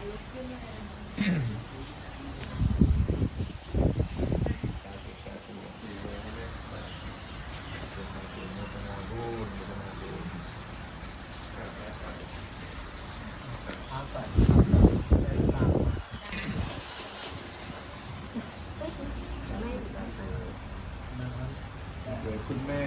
คุณแม่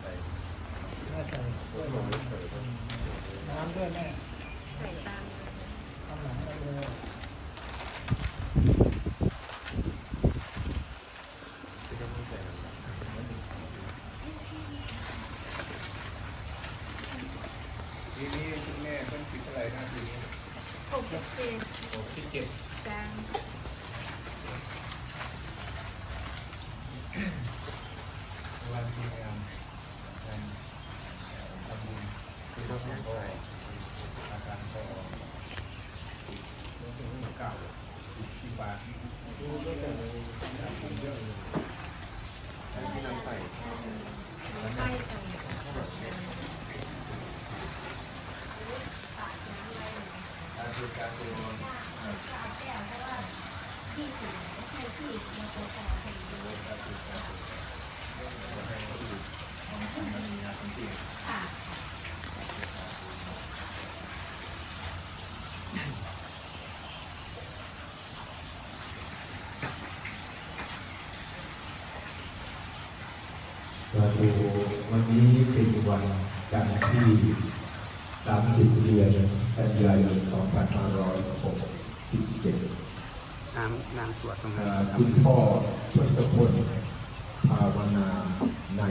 ใส่ น่าจะด้วยน้ำน้ำด้วยแม่ ตัวนี้คุณแม่เป็นสิบอะไรนะทีนี้หกสิบเจ็ดหกสิบเจ็ดกลางวันที่งานงานทำบุญที่ต้องให้ ก็อาการก็ออกรู้สึกว่าเก่าที่บาทดูก็จะมีการทำเยอะเลยแต่ที่น้ำใส่แล้ว ไล่ เนี่ย ใส่ การดูการดู ที่สีให้ที่มาตัวต่อให้ดู การดูการดูให้เขาดูมันทำมันมีงานจริง ค่ะ มาดูวันนี้เป็นวันจันทร์ที่ 30 เดือนกันยายน 2567 น้ำน้ำสวดตรงนั้อ่านคุณพ่อทศพลภาวนาใน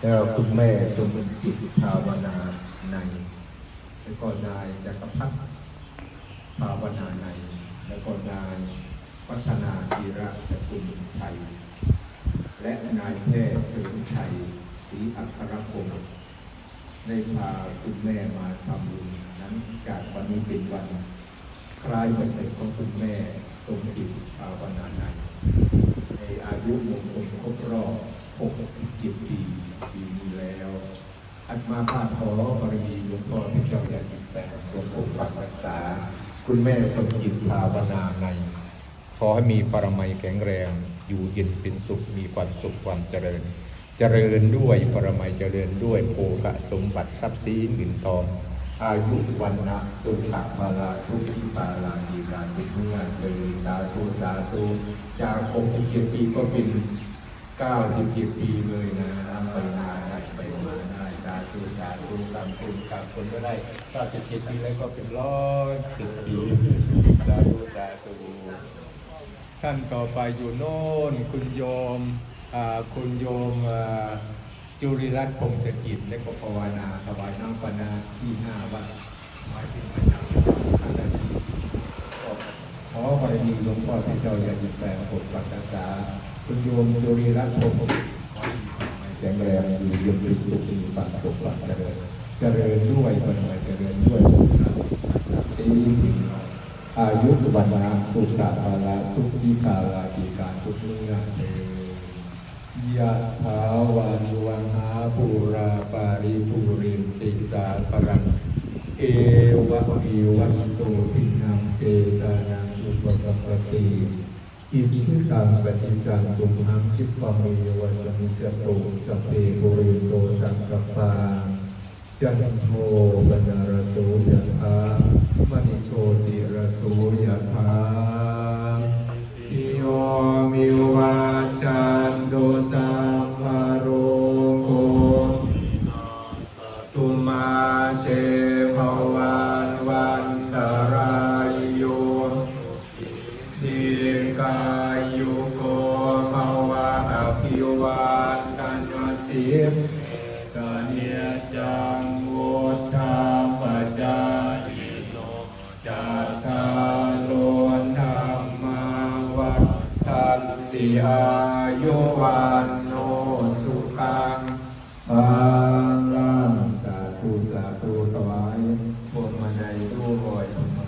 แล้วคุณแม่สมจิตภาวนาใน แล้วก็นายจักรพัฒน์ภาวนาใน แล้วก็นายพัฒนาธีระสกุลชัย และนายแพทย์เฉลิมชัยศรีอัครพงศ์ได้พาคุณแม่มาทำบุญนั้นจากวันนี้เป็นวัน คล้ายวันเกิดของคุณแม่สมจิตภาวนานันในอายุมงคลครบรอบ 67 ปีปีนี้แล้ว อัตมาภาพขอบารมีหลวงพ่อพระเจ้าใหญ่สิแปดหลวงปู่ปักรักษา คุณแม่สมจิตภาวนาในขอให้มีปรมัยแข็งแรง อยู่เย็นเป็นสุขมีความสุขความเจริญ เจริญด้วยปรมัยเจริญด้วยโภคสมบัติทรัพย์สินเงินทอง อายุวันนะสุขะพาลาทุกขิปาลาดีการเป็นเมื่อเลยสาธุสาธุจาก67ปีก็เป็นเก้าสิบเจ็ดปีเลยนะไปมาได้ไปมาได้สาธุสาธุตามคุณตามคนก็ได้เก้าสิบเจ็ดปีแล้วก็เป็นร้อยสิบปีสาธุสาธุ ท่านต่อไปอยู่โน่น คุณโยมคุณโยมจุริรัตน์พงศกิจและก็ภาวนาถวายน้ำปนาที่หน้าวัดหมายถึงพระเจ้าท่านได้ที่ขอบารมีหลวงพ่อพระเจ้าอย่าหยุดแปลงปกปักรักษาคุณโยมจุริรัตน์พงศกิจขอให้มีความหมายแข็งแรงอยู่ย็นเป็นสุขมีความสุขความเจริญเจริญด้วยปัญญาเจริญด้วยบุญรักษาศีล อายุ วันนะสุขะภาละทุกทิกาลาติการทุกเมื่อเถิยะถาวานิวันหาปูราปาริปูรินติสาปรังเอวะเมวะอิโตทินังเจตานังอุปกปปติอิชิตังปฏิจันตุมหังคิปะเมวะสมิสโตสัพเพปุริโตสังกปปาจันโทปนารายุโกภวะอภิวาทนาสิสเนียจังวุฒาปจายโนจัตตลโลธรรมวัฏัติอายุวัน